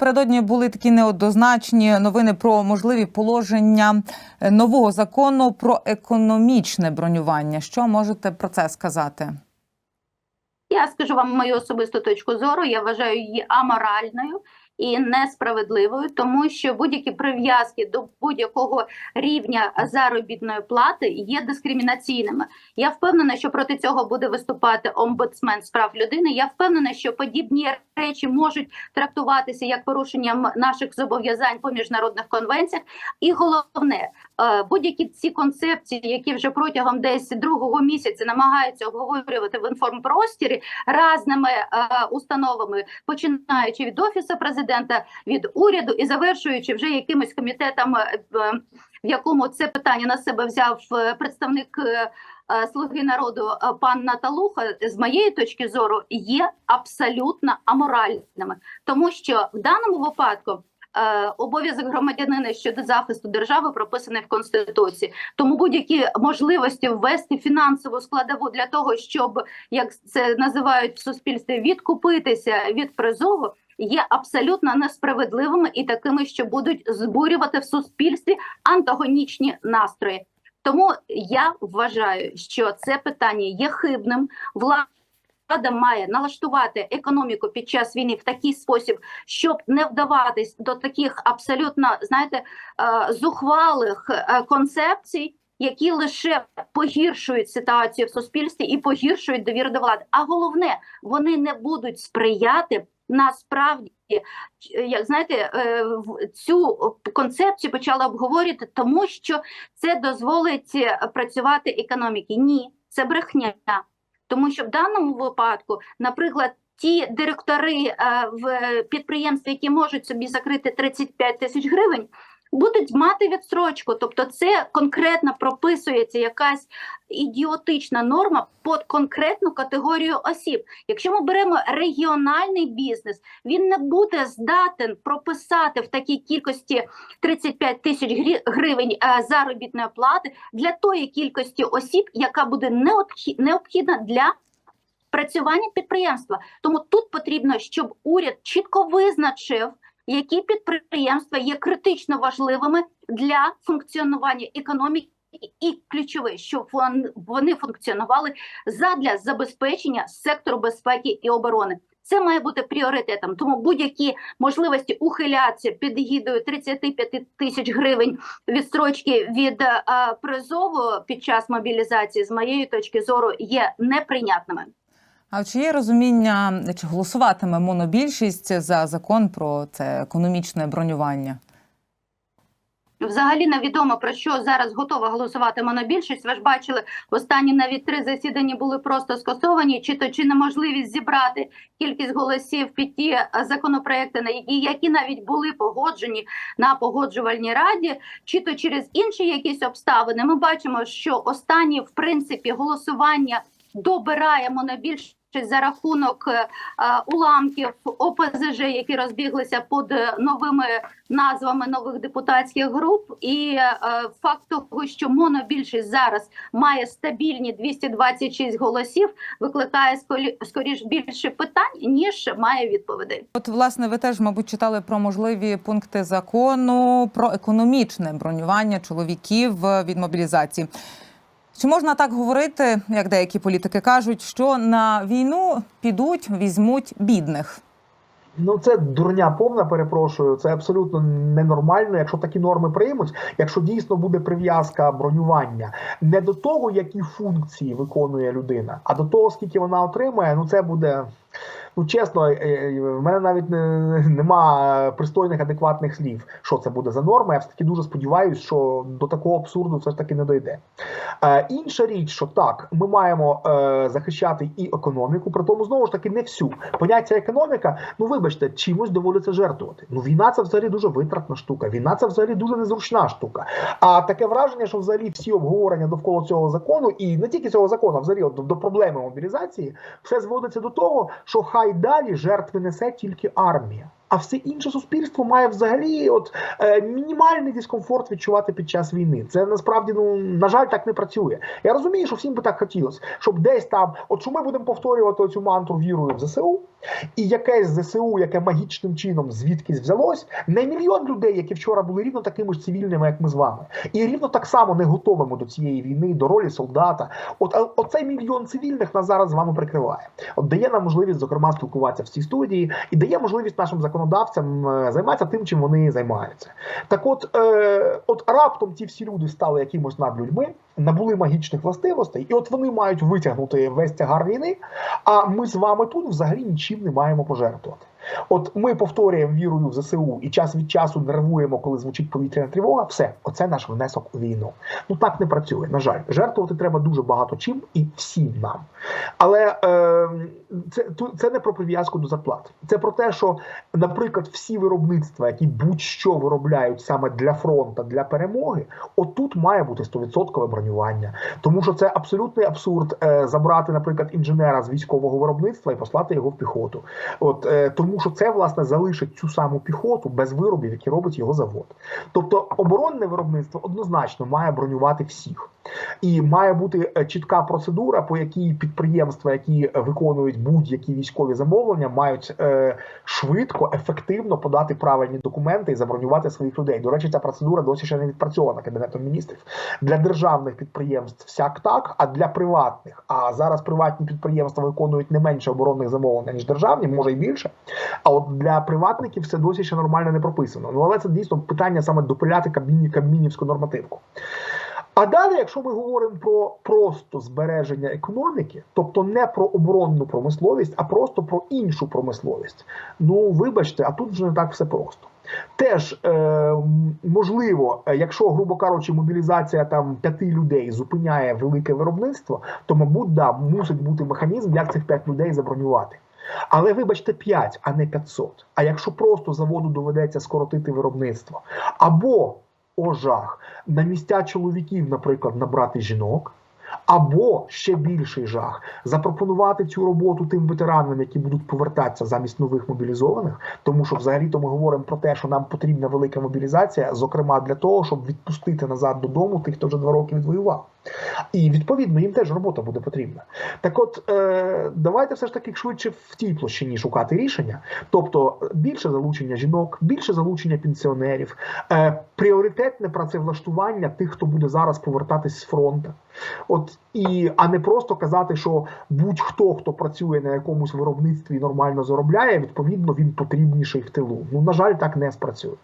напередодні були такі неоднозначні новини про можливі положення е, нового закону про економічне бронювання. Що можете про це сказати? Я скажу вам мою особисту точку зору. Я вважаю її аморальною і несправедливою, тому що будь-які прив'язки до будь-якого рівня заробітної плати є дискримінаційними. Я впевнена, що проти цього буде виступати омбудсмен з прав людини. Я впевнена, що подібні речі можуть трактуватися як порушенням наших зобов'язань по міжнародних конвенціях. І головне, е, будь-які ці концепції, які вже протягом десь другого місяця намагаються обговорювати в інформпростірі разними е, установами, починаючи від офісу президента, від уряду і завершуючи вже якимось комітетом, е, в якому це питання на себе взяв представник. Е, Слуги народу е, пан Наталуха з моєї точки зору є абсолютно аморальними, тому що в даному випадку е, обов'язок громадянина щодо захисту держави прописаний в конституції. Тому будь-які можливості ввести фінансову складову для того, щоб як це називають в суспільстві, відкупитися від призову. Є абсолютно несправедливими і такими, що будуть збурювати в суспільстві антагонічні настрої. Тому я вважаю, що це питання є хибним. Влада має налаштувати економіку під час війни в такий спосіб, щоб не вдаватись до таких абсолютно знаєте е, зухвалих е, концепцій. Які лише погіршують ситуацію в суспільстві і погіршують довіру до влади. А головне, вони не будуть сприяти насправді, е, як знаєте, е, цю концепцію почали обговорювати, тому що це дозволить е, працювати економіки. Ні, це брехня. Тому що в даному випадку, наприклад, ті директори в підприємстві, які можуть собі закрити 35 тисяч гривень, будуть мати відстрочку. Тобто, це конкретно прописується якась ідіотична норма під конкретну категорію осіб. Якщо ми беремо регіональний бізнес, він не буде здатен прописати в такій кількості 35 тисяч гривень е, заробітної плати для тої кількості осіб, яка буде необхі- необхідна для працювання підприємства. Тому тут потрібно, щоб уряд чітко визначив, які підприємства є критично важливими для функціонування економіки. І ключове, щоб вон- вони функціонували задля забезпечення сектору безпеки і оборони. Це має бути пріоритетом. Тому будь-які можливості ухилятися під гідою 35 тисяч гривень відстрочки від е, призову під час мобілізації, з моєї точки зору, є неприйнятними. А чи є розуміння, чи голосуватиме монобільшість за закон про це економічне бронювання? Взагалі невідомо про що зараз готова голосувати монобільшість. Ви ж бачили, останні навіть три засідання були просто скасовані, чи то чи неможливість зібрати кількість голосів під ті е, законопроекти, на які, які навіть були погоджені на погоджувальній раді, чи то через інші якісь обставини. Ми бачимо, що останні в принципі голосування добирає монобільшість. За рахунок е, е, уламків ОПЗЖ, які розбіглися під е, новими назвами нових депутатських груп, і факт того, що монобільшість зараз має стабільні 226 голосів, викликає скоріш більше питань ніж має відповідей. От, власне, ви теж, мабуть, читали про можливі пункти закону про економічне бронювання чоловіків від мобілізації. Чи можна так говорити, як деякі політики кажуть, що на війну підуть, візьмуть бідних? Ну, це дурня повна, перепрошую. Це абсолютно ненормально. Якщо такі норми приймуть, якщо дійсно буде прив'язка бронювання не до того, які функції виконує людина, а до того, скільки вона отримує, ну це буде. Ну, чесно, е, е, в мене навіть не, нема пристойних адекватних слів, що це буде за норма. Я все таки дуже сподіваюся, що до такого абсурду все ж таки не дойде. Е, інша річ, що так, ми маємо захищати і економіку, при тому знову ж таки не всю. Поняття економіка, ну вибачте, чимось доводиться жертвувати. Ну війна це взагалі дуже витратна штука. Війна це взагалі дуже незручна штука. А таке враження, що взагалі всі обговорення довкола цього закону, і не тільки цього закону, а взагалі до проблеми мобілізації, все зводиться до того, що хай далі жертви несе тільки армія. А все інше суспільство має взагалі от е, мінімальний дискомфорт відчувати під час війни. Це насправді ну на жаль так не працює. Я розумію, що всім би так хотілося, щоб десь там, от що ми будемо повторювати цю мантру вірою в ЗСУ. І якесь ЗСУ, яке магічним чином звідкись взялось, не мільйон людей, які вчора були рівно такими ж цивільними, як ми з вами, і рівно так само не готовими до цієї війни, до ролі солдата. От оцей мільйон цивільних нас зараз з вами прикриває. От дає нам можливість, зокрема, спілкуватися в цій студії, і дає можливість нашим законодавцям е, займатися тим, чим вони займаються. Так, от, е, от раптом ті всі люди стали якимось над людьми, набули магічних властивостей, і от вони мають витягнути весь тягар війни. А ми з вами тут взагалі нічим не маємо пожертвувати. От ми повторюємо вірою в ЗСУ і час від часу нервуємо, коли звучить повітряна тривога. Все, оце наш внесок у війну. Ну так не працює. На жаль, жертвувати треба дуже багато чим і всім нам. Але е, це, це не про прив'язку до зарплат. Це про те, що, наприклад, всі виробництва, які будь-що виробляють саме для фронту, для перемоги, отут має бути 100% бронювання. Тому що це абсолютний абсурд е, забрати, наприклад, інженера з військового виробництва і послати його в піхоту. От е, тому, що це власне залишить цю саму піхоту без виробів, які робить його завод. Тобто оборонне виробництво однозначно має бронювати всіх. І має бути е, чітка процедура, по якій підприємства, які виконують будь-які військові замовлення, мають е, швидко, ефективно подати правильні документи і забронювати своїх людей. До речі, ця процедура досі ще не відпрацьована кабінетом міністрів. Для державних підприємств всяк так, а для приватних. А зараз приватні підприємства виконують не менше оборонних замовлень ніж державні, може й більше. А от для приватників це досі ще нормально не прописано. Ну але це дійсно питання саме допиляти кабміні кабмінівську нормативку. А далі, якщо ми говоримо про просто збереження економіки, тобто не про оборонну промисловість, а просто про іншу промисловість, ну вибачте, а тут вже не так все просто. Теж е, можливо, якщо, грубо кажучи, мобілізація там п'яти людей зупиняє велике виробництво, то, мабуть, да, мусить бути механізм, як цих п'ять людей забронювати. Але вибачте, 5, а не 500. А якщо просто заводу доведеться скоротити виробництво, або о жах, на місця чоловіків, наприклад, набрати жінок. Або ще більший жах запропонувати цю роботу тим ветеранам, які будуть повертатися замість нових мобілізованих, тому що взагалі-то ми говоримо про те, що нам потрібна велика мобілізація, зокрема для того, щоб відпустити назад додому тих, хто вже два роки відвоював. І відповідно їм теж робота буде потрібна. Так, от е, давайте все ж таки швидше в тій площині шукати рішення, тобто більше залучення жінок, більше залучення пенсіонерів, е, пріоритетне працевлаштування тих, хто буде зараз повертатись з фронту. От і а не просто казати, що будь-хто, хто працює на якомусь виробництві нормально заробляє, відповідно він потрібніший в тилу. Ну на жаль, так не спрацює.